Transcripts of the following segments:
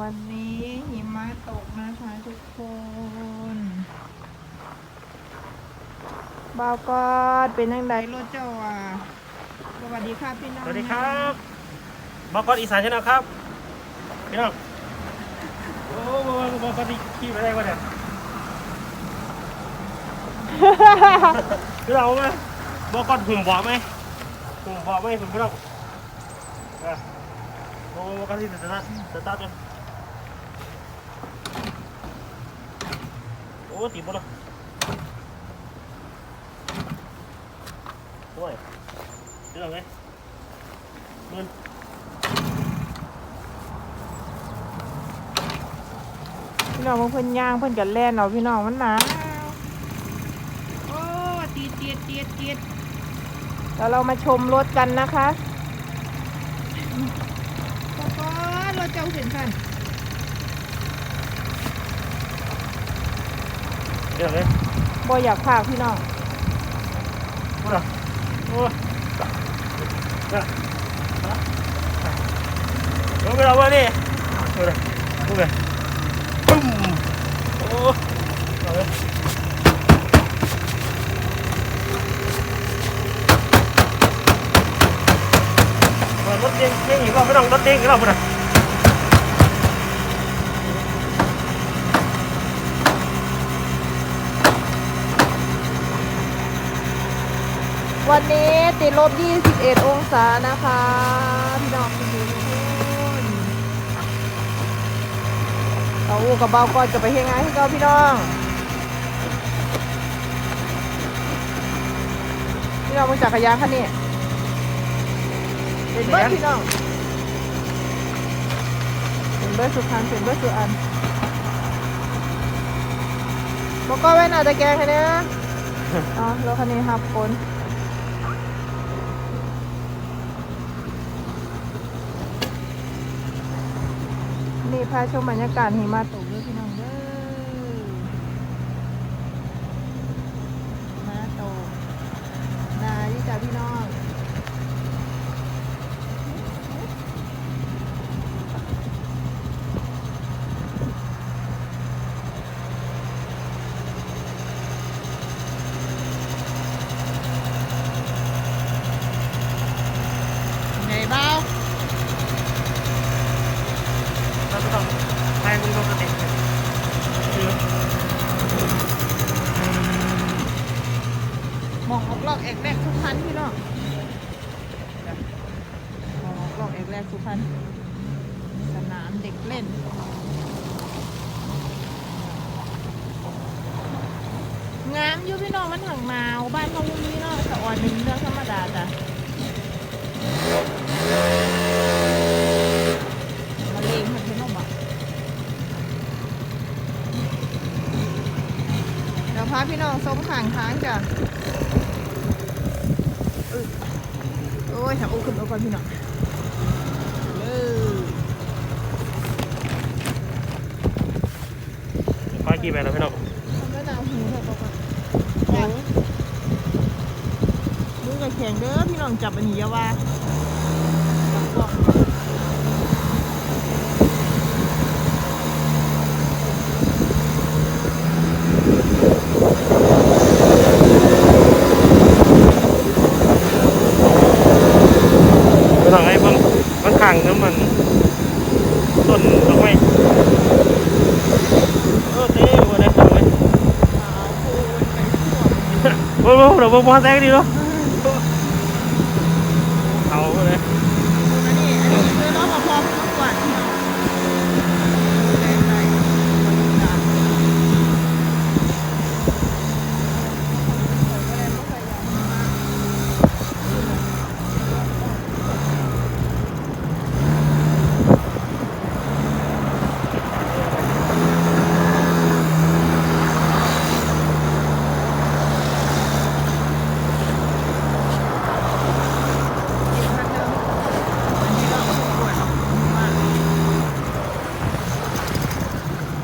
วันนี้หิมะตกนะคะทุกคนบ่าวกอดเป็นยังไงรถเจ้าอะสวัสดีค่ะพี่น้องสวัสดีครับบอกกอนอีสานใช่ไหมครับพี่น้องโอ้บอกบอกกอนที่ขี่ไปได้ปะเนี่ยพี่น้องไหมบอกกอนหุ่มบอกไหมหุ่มบอกไหมพี่น้องอะบอกบอกกอนที่สตาร์ทสตาร์ทกัน อ้ตีบอลละโอ้ยพี่น้องไหมมือพี่น้องบางเพิ่นย่างเพิ่นกันแล่นเอาพี่น้องมันหนาวโอ้ตีดตีดตีดตีดแล้วเรามาชมรถกันนะคะบ่าวกอดรถเจ้าเห็นกัน เดี๋ยวเลยบ่อยากพากพี่น้องพูดอะโอ้เนี่ยเดี๋ยวไปเอาไว้นี่พูดเลยพูดเลยปุ้มโอ้เอาเลยเปิดรถเด้งเด้งอีกรอบไม่ต้องรถเด้งอีกรอบพูดอ่ วันนี้ติดลบ 21 องศานะคะ พี่น้องทุกคนเราอูกับเบาก่อนจะไปเฮงงานที่เราพี่น้อง พี่น้องมาจากขยานคันนี้เป็นเบิร์ดพี่น้อง เป็นเบิร์ดสุพรรณเป็นเบิร์ดสุอันบอกก็ไว้หน่าตะแกรงคันนี้นะอ๋อรถคันนี้ครับคน นี่พาชมบรรยากาศหิมะตกด้วยพี่น้องเด้อหิมาตกนาที่จ้าพี่น้อง ไงบ้า เราไม่ต้องให้มึงลงสติเดี๋ยว มองออกลอกเอกแรกทุกพันพี่น้องมองออกลอกเอกแรกทุกพันสนามเด็กเล่น งามอยู่พี่น้องมันถังหนาว บ้านเขาพวกนี้เนาะสะออนเป็นเรื่องธรรมดาจ้ะมาเลงมันเป็นนมอะเดี๋ยวพาพี่น้องส้มข่างค้างจ้ะโอ้ยถ้าอู้ขึ้นเอาก่อนพี่น้องเลยคอยกี่ไปแล้วพี่น้อง ทำไมหนาวหูเถอะบอกก่อนมือกับแข็งเด้อพี่น้องจับอันนี้อย่าว่าจับกล่องพี่น้องไอ้เบิ่งมันขังน้ำมันต้นดอกไม้เออเต้หัวได้ขังไหมขาวโพลนไปทั่วเบิ่งเบิ่งเดี๋ยวเบิ่งบอลแซงดีเนาะเอาเลย อันนี้อันนี้คือรอบพอทุกวันพี่น้องแรงใจบริการก็เลยไม่ค่อยอยากมา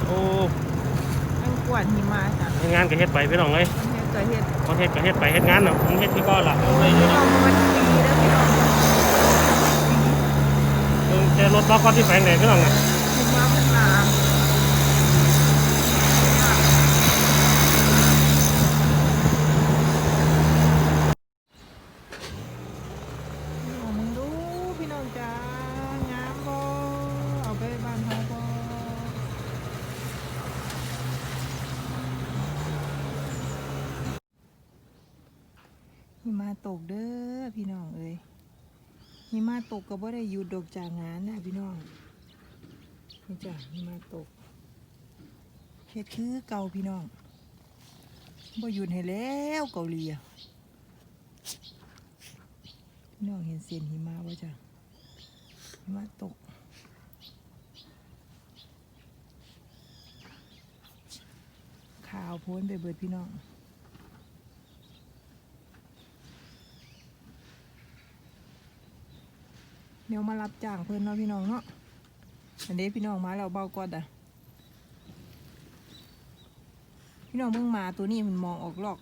โอ้ มันกวาดหิมะจ้ะ เฮ็ดงานก็เฮ็ดไปพี่น้องเอ้ยมันเฮ็ดก็เฮ็ดคนเฮ็ดก็เฮ็ดไปเฮ็ดงานเนาะมันเฮ็ดที่ก็ล่ะเอาไว้เยพี่อะน้องมันดีแล้วพี่น้องเบิ่งเจอรถบล็อกก่อนที่แปลงไหนพี่น้องอะ หิมะมัน ตกเด้อพี่น้องเอ้ยหิมะตกก็บ่ได้หยุดดอกจากงานนะพี่น้องนี่จ้ะหิมะตกเฮ็ดคือเก่าพี่น้องบ่หยุดให้แล้วเกาหลีอะพี่น้องเห็นเส้นหิมะบ่จ้ะหิมะตกข่าวพ้นไปเบิดพี่น้อง เดี๋ยวมารับจ้างเพื่อนเนาะพี่น้องเนาะอันนี้พี่น้องมาแล้วเบาก่อนอะ พี่น้องเพิ่งมาตัวนี้มันมองออกหลอก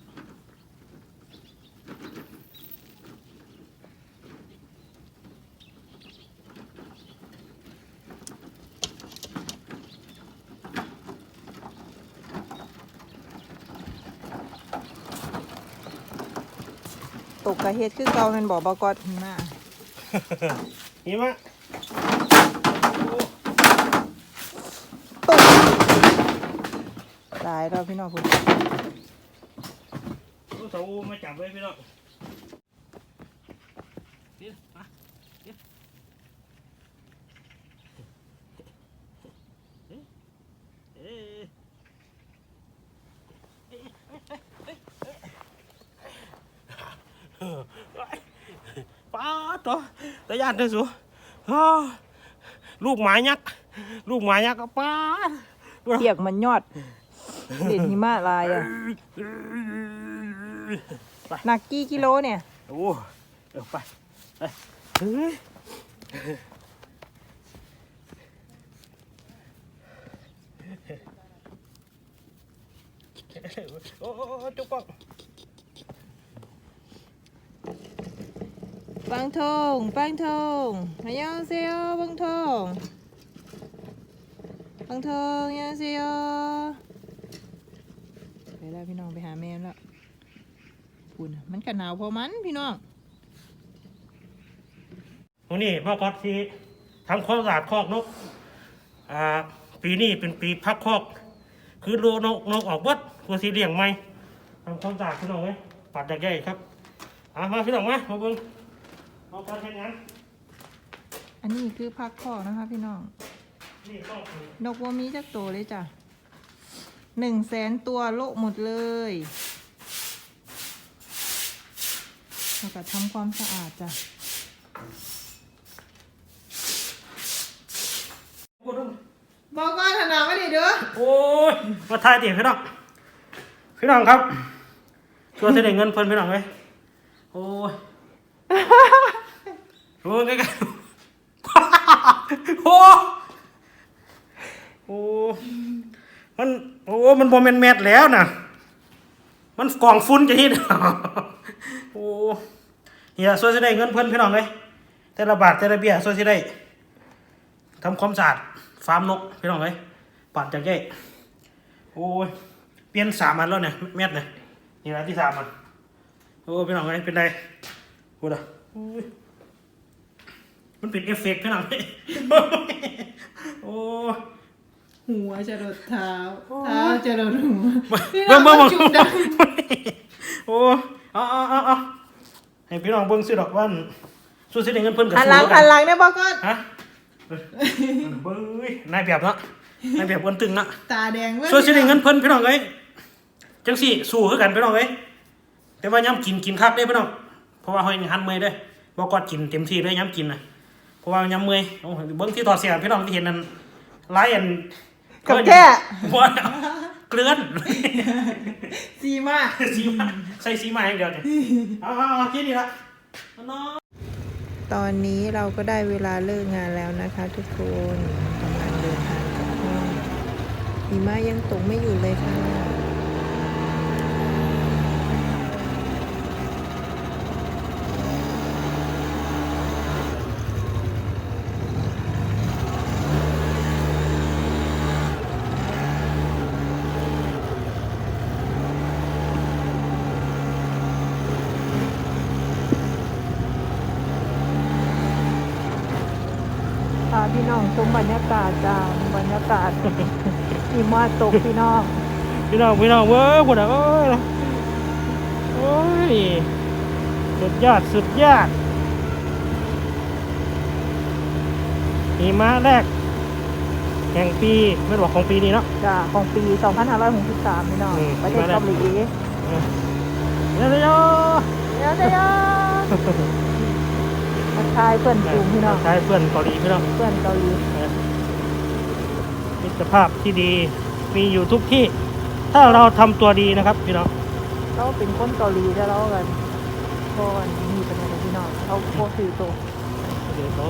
ตกกระเฮ็ดคือเก่ามันบอกเบากอดมา หิมะตกตายแล้วพี่น้องคุณโอ้เสามาจับไว้พี่น้องนี่มานี่เอ๊ะเอ๊ะ ป้าดตัวตะยานเด้อสูอ้าวลูกหมายักษ์ลูกหมายักษ์ก็ป้าดเปียกมันยอดเห็นหิมะลายอะไปหนักกี่กิโลเนี่ยโอ้เออไปไปเฮ้ยโอ้โอ้โอ้จุกปอง ปังทงปังทงฮายองเซโยปังทงปังทงยองเซโยไปแล้วพี่น้องไปหาแม่แล้วปุ่นมันกันหนาวพอมันพี่น้องวันนี้พ่อก๊อตที่ทำความสะอาดคอกนก อ่า ปีนี้เป็นปีพักคอก คือรูนกนกออกเบดตัวสีเหลี้ยงไหมทำความสะอาดพี่น้องไหมปัดแดกใหญ่ครับอ่ามาพี่น้องมามาเบิ่ง พ่อก๊อตเฮ็ดงานอันนี้คือพักคอกนะคะพี่น้อง นี่คอกนี่นกวัวมีจักโตวเลยจ้ะหนึ่งแสนตัวโละหมดเลยแล้วก็ทำความสะอาดจ้ะโอ้ดูบอกก่อนถนอมไม่ดีเด้อโอ้ยมาทายเตี๋ยพี่น้อง พี่น้องครับชวนเสด็จเงินเพิ่นพี่น้องไหมโอ้ย โอ้ยใกล้ๆโอ้โอ้มันโอ้มันบอมเมนแมทแล้วนะมันกล่องฟุ้นจะฮิตโอ้เฮียช่วยสิได้เงินเพิ่อนพี่น้องเลยแต่ละบาทแต่ละเบี้ยช่วยสิได้ทำความสะอาดฟาร์มนกพี่น้องเลยปัดจากใหญ่โอ้ยเปลี่ยนสามอันแล้วเนี่ยแมทเนี่ยนี่อันที่สามอันโอ้พี่น้องเลยเป็นไร พูดอะโอ้ยมันเป็นเอฟเฟกต์พี่น้องเลยโอ้ยหัวจะรดเท้าเท้าจะรดหัวพี่น้เบิ่องงเบิ่งเอาเบิ่งจุดดังโอ้เอาเอาเอาเอาให้พี่น้องเบิ่งสิดอกว่าสู้สิได้เงินเพิ่นกับหันหลังสู้หันหลังเนี่ยบอกก่อนฮะเบิ่งเอ้ยนายแบบเนาะนายแบบคนตึงเนาะตาแดงเว้ยสู้สิได้เงินเพิ่นพี่น้องเอ้ยจังสิสู้คือกันพี่น้องเอ้ยแต่ว่าย้ำกินกินคักเด้พี่น้อง เพราะว่าเฮายังหันเมื่อยเด้บ่กอดกินเต็มที่เลยย้ำกินน่ะเพราะว่าย้ำเมื่อยเอาเบิ่งที่ถอดเสียพี่น้องที่เห็นนั่นหลายอันกับแค่บ่เกลือนซีมากสีมาใส่สีมาอย่างเดียวเนี่ยเอาเอาเอาที่นี่ละน้องตอนนี้เราก็ได้เวลาเลิกงานแล้วนะคะ ทุกคนกำลังเดินทางกลับห้องหิมะยังตกไม่อยู่เลยค่ะ ชมบรรยากาศจ้าบรรยากาศหิมะตกพี่น้องพี่น้องพี่น้องเว้ยปวดอะโอ้ยโอ้ยสุดยอดสุดยอดหิมะแรก แห่งปีไม่บอกของปีนี้เนาะจ้าของปี 2563พี่น้องอืมประเทศเกาหลีเดี๋ยวเดี๋ยวเดี๋ยวเดี๋ยว ทักทายเพื่อนกลุ่มพี่น้องใช้เพื่อนเกาหลีพี่น้องเพื่อนเกาหลีมิตรภาพที่ดีมีอยู่ทุกที่ ถ้าเราทำตัวดีนะครับพี่น้องเราเป็นคนเกาหลีแล้วเรากันพอกันมีเป็นอะไรพี่น้องเขาโคตรสื่อตัวเดี๋ยวโต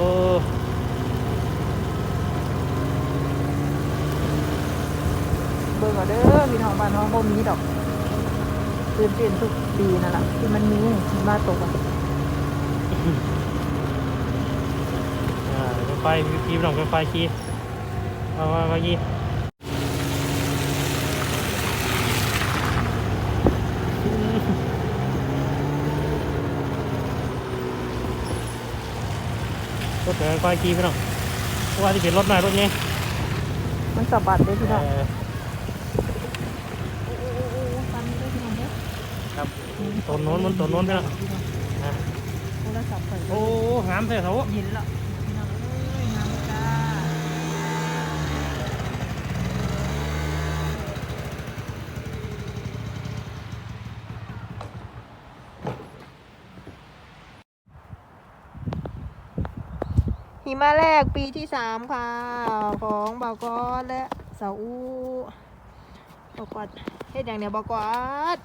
เบิ่งเอาเด้อพี่น้องบ้านน้องบ่มีดอกตื่นเต้นทุกปีนั่นแหละที่มันมีหิมาตกอะ อ่าไฟพี่พี่น้องไฟขี่เอาไว้ไว้ขี่รถเดินไฟขี่พี่น้องเพราะว่าที่เป็นรถหน่อยรถนี้มันสะบัดเลยพี่น้องเออโอ้โอ้โอ้ฟันเลยพี่น้องเด้อครับต้นโน้นมันต้นโน้นพี่น้องอะโทรศัพท์ไปโอ้งามแท้เขาเห็นและพี่น้องเอ้ยงามจ้า หิมะแรกปีที่สามค่ะ ของบากอดและสาวอูบากอดเฮ็ดอย่างเนี้ยบากอด